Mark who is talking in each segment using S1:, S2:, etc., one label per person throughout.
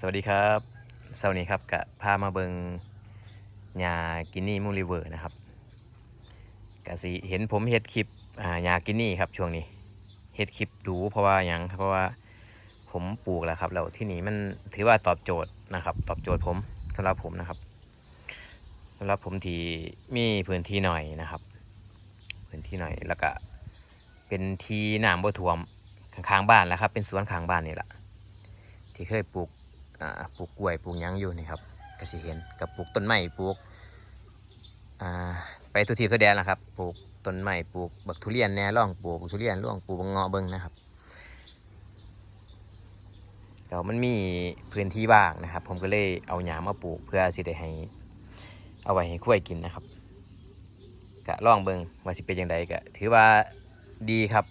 S1: สวัสดีครับเสาร์นี้ครับกะพามาเบิงยากินนี่มูลิเวอร์นะครับกะสิเห็นผมเฮ็ดคลิปยากินนี่ครับช่วงนี้เฮ็ดคลิปดูเพราะว่าหยังเพราะว่าผมปลูกแล้วครับแล้วที่นี่มันถือว่าตอบโจทย์นะครับ ตอบโจทย์ผมสำหรับผมนะครับสำหรับผมที่มีพื้นที่หน่อยนะครับ พื้นที่หน่อยแล้วก็เป็นที่น้ำบ่ท่วมข้างๆบ้านแล้วครับ เป็นสวนข้างบ้านนี่แหละที่เคยปลูก ปลูกกล้วยปลูกยังอยู่นี่ครับก็สิเห็นกับปลูกต้นไม้ปลูกไปทุทีทุแดนละครับปลูกต้นไม้ปลูกบักทุเรียนแน่ร่องปลูกบักทุเรียนร่องปลูกบักเงาะเบิ้งนะครับเดี๋ยวมันมีพื้นที่ว่างนะครับ ผมก็เลยเอาหญ้ามาปลูกเพื่อสิได้ให้เอาไว้ให้คุ้ยกินนะครับกะร่องเบิ้งว่าสิเป็นยังไงก็ถือว่าดีครับ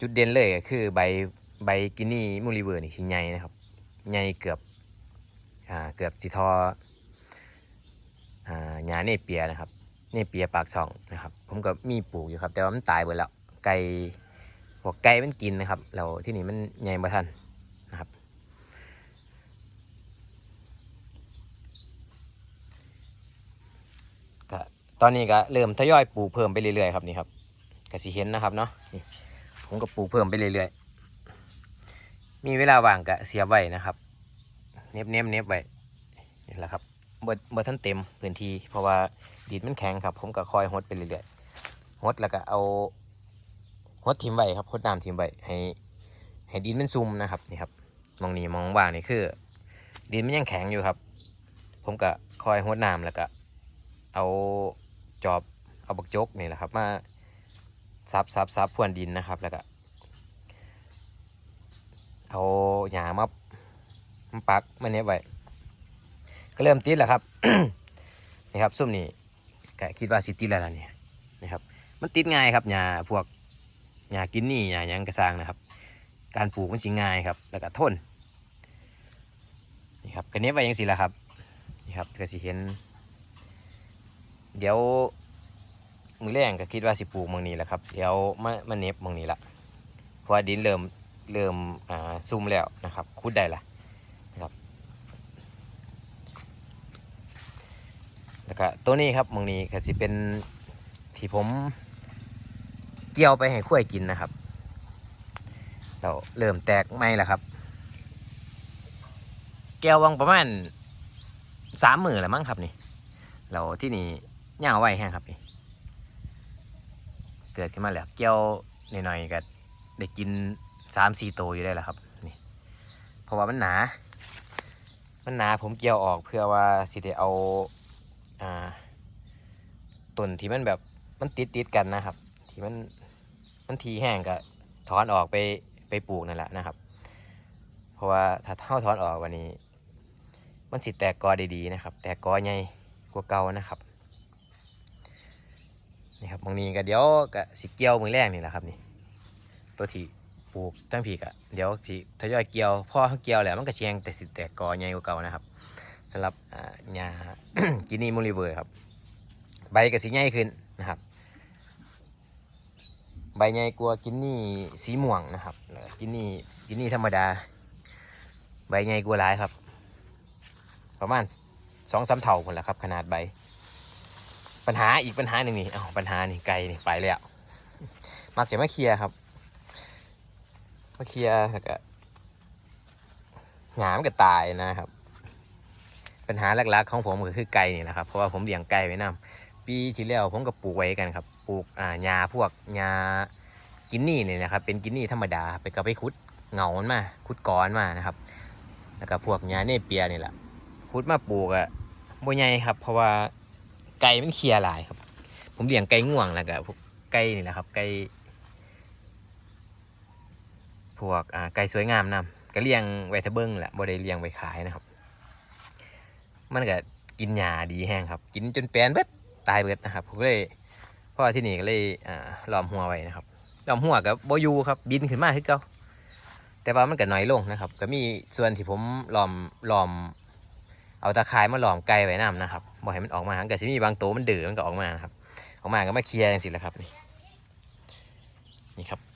S1: จุดเด่นเลยก็คือใบใบกินนี่มูลิเวอร์นี่สิใหญ่นะครับ ใหญ่เกือบอ่าเกือบสิทออ่าหญ้าเนเปียนะครับเนเปียปากช่องนะครับ ผมก็มีปลูกอยู่ครับ แต่ว่ามันตายหมดแล้วไก่พวกไก่มันกินนะครับแล้วที่นี่มันใหญ่บ่ทันนะครับก็ตอนนี้ก็เริ่มทยอยปลูกเพิ่มไปเรื่อยๆครับนี่ครับก็สิเห็นนะครับเนาะผมก็ปลูกเพิ่มไปเรื่อยๆ มีเวลาว่างก็เสียไว้นะครับเน็บเน็บเน็บไว้นี่แหละครับเบิดเบิดท่านเต็มพื้นที่เพราะว่าดินมันแข็งครับ ผมก็คอยหดไปเรื่อยๆหดแล้วก็เอาหดทิมไว้ครับหดน้ำทิมไว้ให้ให้ดินมันซุ่มนะครับนี่ครับมองนี้มองว่างนี่คือ ดินมันยังแข็งอยู่ครับ ผมก็คอยหดน้ำแล้วก็เอาจอบเอาบักจกนี่แหละครับ มาซับซับซับพรวนดินนะครับแล้วก็ เอาหญ้ามาปักมันเนี้ยไว้ก็เริ่มติดแล้วครับนี่ครับซุ่มนี่ก็คิดว่าสิติดแล้วล่ะเนี่ยนะครับ มันติดง่ายครับหญ้าพวกหญ้ากินนี่หญ้าหยังกระซางนะครับ การปลูกมันสิง่ายครับ แล้วก็ทนนี่ครับก็เนี้ยไว้ยังสิละครับนี่ครับก็สิเห็น เดี๋ยวมือแรงก็คิดว่าสิปลูกมองนี้แหละครับ เดี๋ยวมามาเน็บมองนี้ละเพราะดินเริ่ม เริ่มอ่าซุ่มแล้วนะครับคุดได้ละนะครับแล้วก็ตัวนี้ครับมองนี้ก็จะเป็นที่ผมเกี่ยวไปให้ข้วยกินนะครับ เราเริ่มแตกไม่ล้วครับ แก้ววังประมาณสามหมื่นล้วมั้งครับนี่เราที่นี่ย่างไว้แห้งครับนี่เกิดขึ้นมาแล้วแก้วหน่อยๆก็ได้กิน สามสี่ตัวอยู่ได้แหละครับนี่เพราะว่ามันหนา มันหนาผมเกี่ยวออกเพื่อว่าสิได้เอาอ่าต้นที่มันแบบมันติดติดกันนะครับ ที่มันมันทีแห้งก็ถอนออกไปไปปลูกนั่นแหละนะครับ เพราะว่าถ้าเท่าถอนออกวันนี้ มันสิแตกกอดีๆนะครับ แตกกอใหญ่กว่าเก่านะครับนี่ครับบางนี้ก็เดี๋ยวก็สิเกี่ยวมือแรกนี่แหละครับนี่ตัวที่ ปลูกตั้งผีกะเดี๋ยวสิทยอยเกี่ยวพ่อเขาเกี่ยวแหล้วมันก็เชียงแต่สิแตกกอใหญ่กว่าเก่านะครับสำหรับอ่าหญ้ากินี่มูลิเวอร์ครับ ใบก็สีใหญ่ขึ้นนะครับ ใบใหญ่กว่ากินนี่สีม่วงนะครับกินนี่กินนี่ธรรมดา ใบใหญ่กว่าหลายครับ ประมาณสองสามเท่าคนละครับ ขนาดใบ ปัญหาอีกปัญหาหนึ่งนี่อ้าปัญหานี่ไกลนี่ไปแล้วมักจะไมาเคลียร์ครับ มาเคลียร์แล้วก็หงามก็ตายนะครับ ปัญหาหลักๆของผมก็คือไก่นี่แหละครับเพราะว่าผมเลี้ยงไก่ไว้นํปีที่แล้วผมก็ปลูกไว้กันครับปลูกอ่าหญ้าพวกหญ้ากินนี่เนี่ยนะครับ เป็นกินนี่ธรรมดาไปก็ไปขุดเหงามันมาขุดก้อนมานะครับ แล้วก็พวกหญ้าเนเปียนี่แหละขุดมาปลูกอะบ่ใหญ่ครับ เพราะว่าไก่มันเคลียร์หลายครับ ผมเลี้ยงไก่ง่วงแล้วก็พวกไก่นี่แหละครับไก่ วกไก่สวยงามนำก็เลี้ยงไว้ทะเบิ้งแหละบ่ได้เลี้ยงไว้ขายนะครับ มันก็กินหญ้าดีแห้งครับ กินจนแปลนเบิดตายเบิดนะครับผมก็เลยเพราะว่าที่นี่ก็เลยอ่าล้อมหัวไว้นะครับล้อมหัวกับโบอยูครับบินขึ้นมาคือเก่าแต่ว่ามันก็น้อยลงนะครับ ก็มีส่วนที่ผมล้อมล้อม เอาตะข่ายมาล้อมไก่ไว้น้ำนะครับบ่ให้มันออกมามันก็สิมีบางตัวมันดื้อมันก็ออกมาครับออกมาก็มาเคลียร์จังสิแหละครับนี่นี่ครับ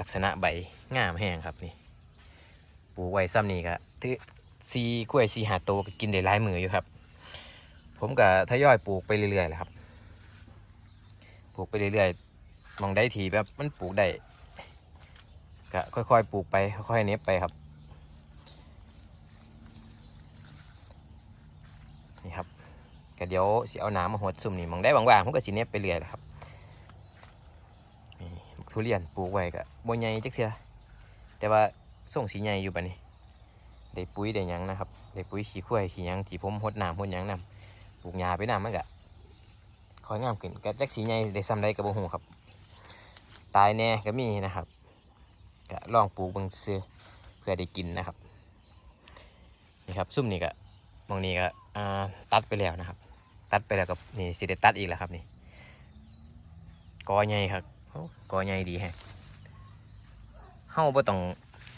S1: ลักษณะใบงามแห้งครับนี่ปลูกไว้ซ้ำนี่ก็ถือซีกล้วยซีหาโตก็กินได้หลายมืออยู่ครับ ผมก็ทยอยปลูกไปเรื่อยๆแหละครับ ปลูกไปเรื่อยๆมองได้ทีแบบมันปลูกได้ก็ค่อยๆปลูกไปค่อยๆเน็บไปครับนี่ครับก็เดี๋ยวสิเอาน้ำมาหดซุ่มนี่มองได้บางๆผมก็สิเน็บไปเรื่อยแหละครับ ทุเรียนปลูกไว้ก็บ่ใหญ่จักเทื่อแต่ว่าส่งสีใหญ่อยู่บัดนี้ได้ปุ๋ยได้หยังนะครับได้ปุ๋ยขี้ข้วยขี้หยังที่ผมหดน้ำหดหยังน้ำปลูกหญ้าไปน้ำมันก็คอยงามขึ้นก็จักสีใหญ่ได้ซ้ำใดก็บ่ฮู้ครับ ตายแน่ก็มีนะครับก็ลองปลูกเบิ่งซื่อเพื่อได้กินนะครับนี่ครับซุ่มนี่ก็มองนี้ก็อ่าตัดไปแล้วนะครับ ตัดไปแล้วก็นี่สิได้ตัดอีกแล้วครับนี่กอใหญ่ครับ กอใหญ่ดีแฮะเฮาบ่ต้อง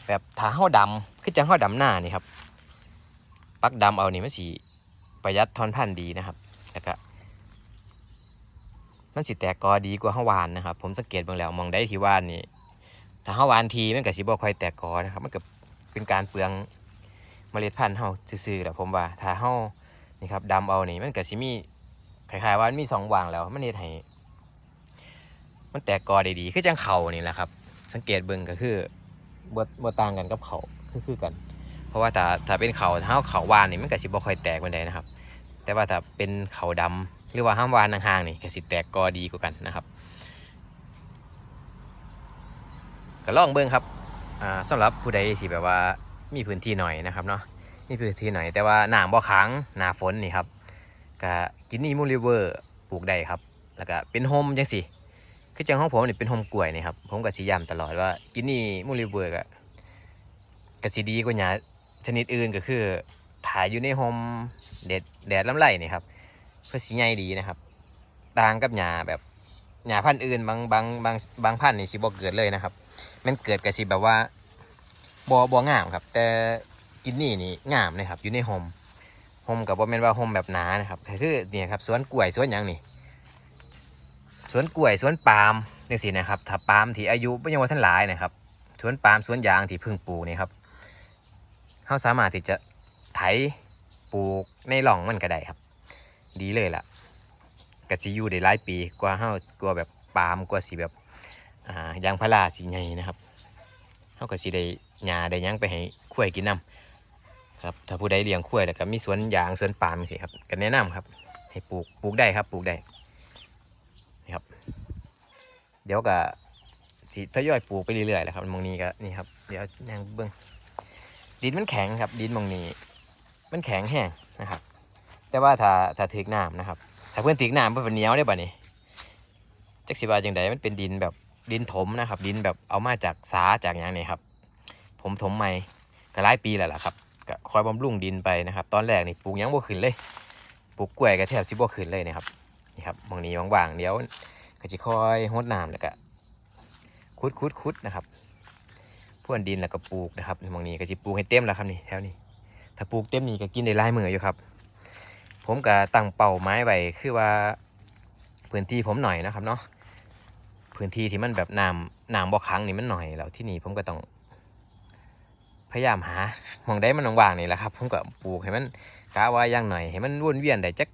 S1: แบบถ้าเฮาดำคือจังเฮาดำหน้านี่ครับ ปักดำเอานี่มันสิประหยัดทอนพันธุ์ดีนะครับ แล้วก็มันสิแตกกอดีกว่าเฮาหวานนะครับ ผมสังเกตเบิ่งแล้วมองได้ที่หวานนี่ถ้าเฮาหวานทีมันก็สิบ่ค่อยแตกกอนะครับ มันก็เป็นการเปลืองเมล็ดพันธุ์เฮาซื่อๆแหละผมว่าถ้าเฮานี่ครับดำเอานี่มันก็สิมีคล้ายๆว่ามันมีสองวางแล้วมันเฮ็ดให้ มันแตกกอได้ดีคือจังเขานี่แหละครับ สังเกตเบิ่งก็คือบ่บ่ต่างกันกับเขาคือคือกัน เพราะว่าถ้าถ้าเป็นเขาถ้าเฮาเขาวานนี่มันก็สิบ่ค่อยแตกปานใดนะครับ แต่ว่าถ้าเป็นเขาดำหรือว่าห้ามวานห่างๆนี่ก็สิแตกกอดีกว่ากันนะครับก็ลองเบิ่งครับอ่าสำหรับผู้ใดที่แบบว่ามีพื้นที่หน่อยนะครับเนาะมีพื้นที่หน่อยแต่ว่าหนามบ่ค้างหนาฝนนี่ครับก็กินนี่มูลิเวอร์ปลูกได้ครับ แล้วก็เป็นโฮมจังสิ คือจังของผมนี่เป็นโฮมกล้วยนี่ครับผมก็สิย้ำตลอดว่ากินนี่มูลิเวอร์ก็ก็สิดีกว่าหญ้าชนิดอื่นก็คือถ่ายอยู่ในโฮมแดดแดดลำไรนี่ครับเพื่อสีใหญ่ดีนะครับต่างกับหญ้าแบบหญ้าพันธุ์อื่นบางบางบางบางพันธุ์นี่สิบ่เกิดเลยนะครับ มันเกิดก็สิแบบว่าบอบองามครับ แต่กินนี่นี่งามเลยครับ อยู่ในโฮมโฮมกับบ่แม่นว่าโฮมแบบหนานะครับคือเนี่ยครับสวนกล้วยสวนหยังนี่ สวนกล้วยสวนปาล์มนี่สินะครับถ้าปาล์มที่อายุไม่ยังว่าท่านหลายนะครับสวนปาล์มสวนยางที่เพิ่งปลูกนี่ครับเขาสามารถที่จะไถปลูกในหล่องมันก็ได้ครับ ดีเลยล่ะกะสิอยู่ได้หลายปีกว่าเฮากว่าแบบปาล์มกว่าสิแบบอ่ายางพาราสิใหญ่นะครับเขาก็สิได้หญ้าได้ยังไปให้ข้วยกินน้ำครับถ้าผู้ใดเลี้ยงข้วยแล้วก็มีสวนยางสวนปาล์มสิครับก็แนะนำครับ ให้ปลูกปลูกได้ครับปลูกได้ ครับ เดี๋ยวก็สิทยอยปลูกไปเรื่อยๆแหละครับมองนี้ก็นี่ครับเดี๋ยวยังเบิ้งดินมันแข็งครับดินมองนี้ มันแข็งแห้งนะครับ แต่ว่าถ้าถ้าถึกน้ำนะครับ ถ้าเพื่อนถึกน้ำเพื่อนเหนียวได้ป่ะนี่จักสิบาจังใดมันเป็นดินแบบดินถมนะครับ ดินแบบเอามาจากสาจากอย่างนี้ครับ ผมถมใหม่ก็หลายปีแล้วล่ะครับก็คอยบำรุงดินไปนะครับ ตอนแรกนี่ปลูกยังบ่ขึ้นเลย ปลูกกล้วยก็แทบสิบ่ขึ้นเลยนะครับ นี่ครับบางนี้ว่างๆเดี๋ยวก็จะคอยหดน้ำแล้วก็คุดคุดคุดนะครับพ่วนดินแล้วก็ปลูกนะครับบางนี้ก็จะปลูกให้เต็มแล้วครับนี่แถวนี้ถ้าปลูกเต็มนี่ก็กินได้หลายมืออยู่ครับ ผมก็ตั้งเป้าไม้ไว้คือว่าพื้นที่ผมหน่อยนะครับเนาะพื้นที่ที่มันแบบน้ำน้ำบ่อค้างนี่มันหน่อยแล้วที่นี่ผมก็ต้องพยายามหามองได้มันว่างๆนี่แหละครับผมก็ปลูกให้มันกะว่าย่างหน่อยให้มันวนเวียนได้จัก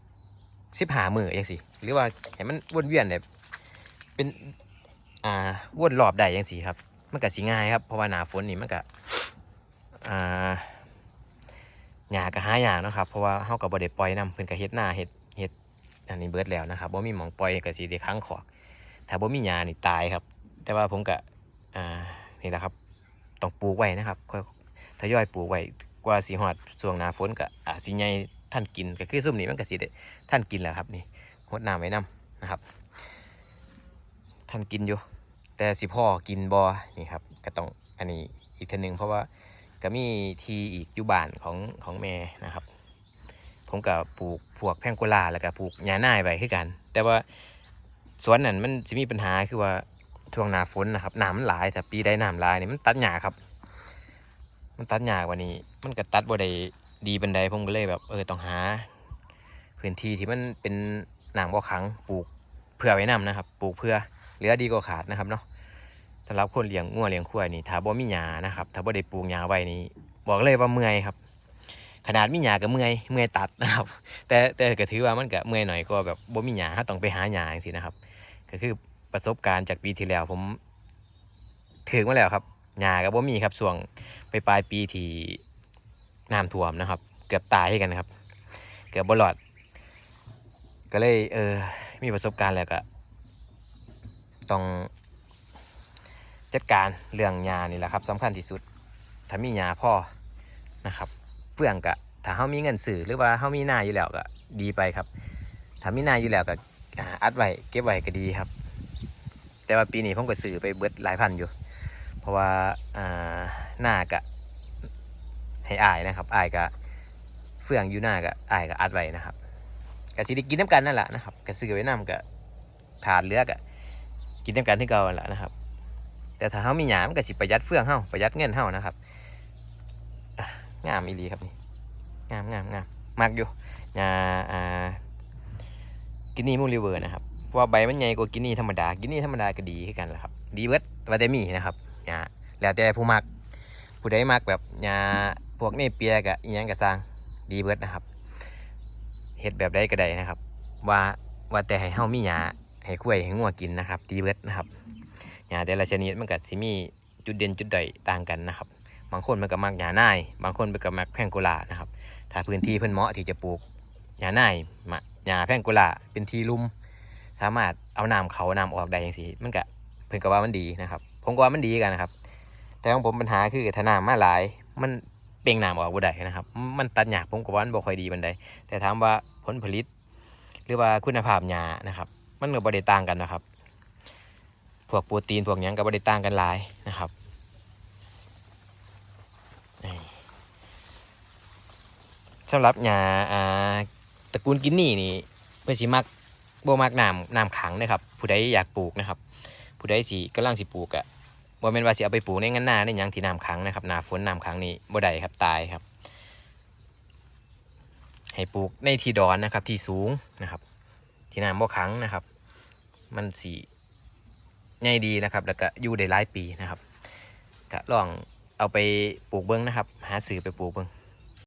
S1: สิบหามืออย่างสิหรือว่าให้มันวนเวียนได้เป็นอ่าวนรอบได้อย่างสิครับมันก็สิง่ายครับเพราะว่าหนาฝนนี่มันก็อ่าหญ้าก็หายากเนาะครับเพราะว่าเฮาก็บ่ได้ปล่อยนํเพิ่นก็เฮ็ดหน้าเฮ็ดเฮ็ดอันนี้เบิดแล้วนะครับบ่มีหมองปล่อยก็สิได้ค้างขอกถ้าบ่มีหญ้านี่ตายครับ แต่ว่าผมก็อ่านี่แหละครับต้องปลูกไว้นะครับค่อยทยอยปลูกไว้กว่าสีหอดช่วงหน้าฝนก็อาจสิใหญ่ ท่านกินก็คือซุ่มนี้มันก็สิได้ท่านกินแหละครับนี่หดน้ำไว้นํนะครับ ท่านกินอยู่ แต่สิพ่อกินบ่นี่ครับก็ต้องอันนี้อีกเทีนึงเพราะว่าก็มีทีอีกอยู่บ้านของของแม่นะครับ ผมก็ปลูกพวกแพงโกลาแล้วก็ปลูกหญ้าหน้ายไว้คือกัน แต่ว่าสวนนั่นมันจะมีปัญหาคือว่าช่วงหน้าฝนนะครับน้ำมันหลายแต่ปีใดน้ำหลายนี่มันตัดหญ้าครับ มันตัดหญ้ากว่านี้ มันก็ตัดบ่ได้ ดีบันไดผมก็เลยแบบเออต้องหา พื้นที่ที่มันเป็นหนามบ่อขังปลูกเพื่อไว้นํนะครับปลูกเพื่อเหลือดีกว่าขาดนะครับเนาะสำหรับคนเลี้ยงงัวเลี้ยงควายนี่ถ้าบ่มีหญ้านะครับถ้าบ่ได้ปลูกหญ้าไว้นี่บอกเลยว่าเมื่อยครับ ขนาดมีหญ้าก็เมื่อยเมื่อยตัดนะครับ แต่แต่ก็ถือว่ามันก็เมื่อยหน่อยก็แบบบ่มีหญ้าต้องไปหาหญ้าจังซี่นะครับ ก็คือประสบการณ์จากปีที่แล้วผมถึงมาแล้วครับหญ้าก็บ่มีครับช่วงไปปลายปีที่ น้ำท่วมนะครับ เกือบตายให้กันนะครับ เกือบบ่รอด ก็เลยเออมีประสบการณ์แล้วก็ต้องจัดการเรื่องหญ้านี่แหละครับสำคัญที่สุด ถ้ามีหญ้าพ่อนะครับเปลืองกะถ้าเฮามีเงินซื้อหรือว่าเฮามีหน้าอยู่แล้วก็ดีไปครับ ถ้ามีหน้าอยู่แล้วก็อัดไว้เก็บไว้ก็ดีครับ แต่ว่าปีนี้ผมก็ซื้อไปเบิดหลายพันอยู่ เพราะว่าอ่าหน้ากะ ให้อายนะครับอายกะเฟื่องอยู่หน้ากะอายกะอัดไว้นะครับกะสิได้กินน้ำกันนั่นแหละนะครับกะซื้อไว้น้ำกะถาดเลือกะกินน้ำกันที่เก่านั่นแหละนะครับ แต่ถ้าเฮามีหยามก็สิประหยัดเฟื่องเฮาประหยัดเงินเฮานะครับงามอีหลีครับนี่งามงามงามมากอยู่หญ้าอ่ากินนี่มูริเวอร์นะครับเพราะว่าใบมันใหญ่กว่ากินนี่ธรรมดากินนี่ธรรมดาก็ดีคือกันแหละครับ ดีเบิร์ดว่าแต่มีนะครับหญ้าแล้วแต่ผู้มักผู้ใดมักแบบหญ้า พวกนี่เปียกะอีหยังก็สร้างดีเบิดนะครับเฮ็ดแบบใดก็ได้นะครับ ว่าว่าแต่ให้เฮามีหญ้าให้กล้ยให้งัวกินนะครับ ดีเบิดนะครับหญ้าแต่ละชนิดมันก็สิมีจุดเด่นจุดด้อยต่างกันนะครับ บางคนมันก็มักหญ้าหน่าย บางคนมันก็มักแพงโกลานะครับ ถ้าพื้นที่เพิ่นเหมาะที่จะปลูกหญ้าหน่ายมะหญ้าแพงโกลาเป็นที่ลุ่มสามารถเอาน้ำเขาน้ำออกได้อย่างซี่มันก็เพิ่นก็ว่ามันดีนะครับ ผมก็ว่ามันดีกันนะครับ แต่ของผมปัญหาคือถ้าน้ำมาหลายมัน เปล่งน้ำออกบ่ได้นะครับ มันตัดหญ้าผมก็ว่ามันบ่ค่อยดีปานใดแต่ถามว่าผลผลิต หรือว่าคุณภาพหญ้านะครับ มันก็บ่ได้ต่างกันนะครับ พวกโปรตีนพวกหยังก็บ่ได้ต่างกันหลายนะครับสำหรับหญ้าอ่าตระกูลกินนี่นี่เพื่อสิมักบ่มักน้ำน้ำขังนะครับ ผู้ใดอยากปลูกนะครับ ผู้ใดสิกำลังสิปลูกอะ บ่แม่นว่าสิเอาไปปลูกในงั้นหน้าในหยังที่น้ำขังนะครับหนาฝนน้ำขังนี่บ่ได้ครับตายครับ ให้ปลูกในที่ดอนนะครับ ที่สูงนะครับ ที่น้ำบ่ขังนะครับ มันสีง่ายดีนะครับ แล้วก็อยู่ได้หลายปีนะครับก็ลองเอาไปปลูกเบิ้งนะครับ หาสื่อไปปลูกเบิ้ง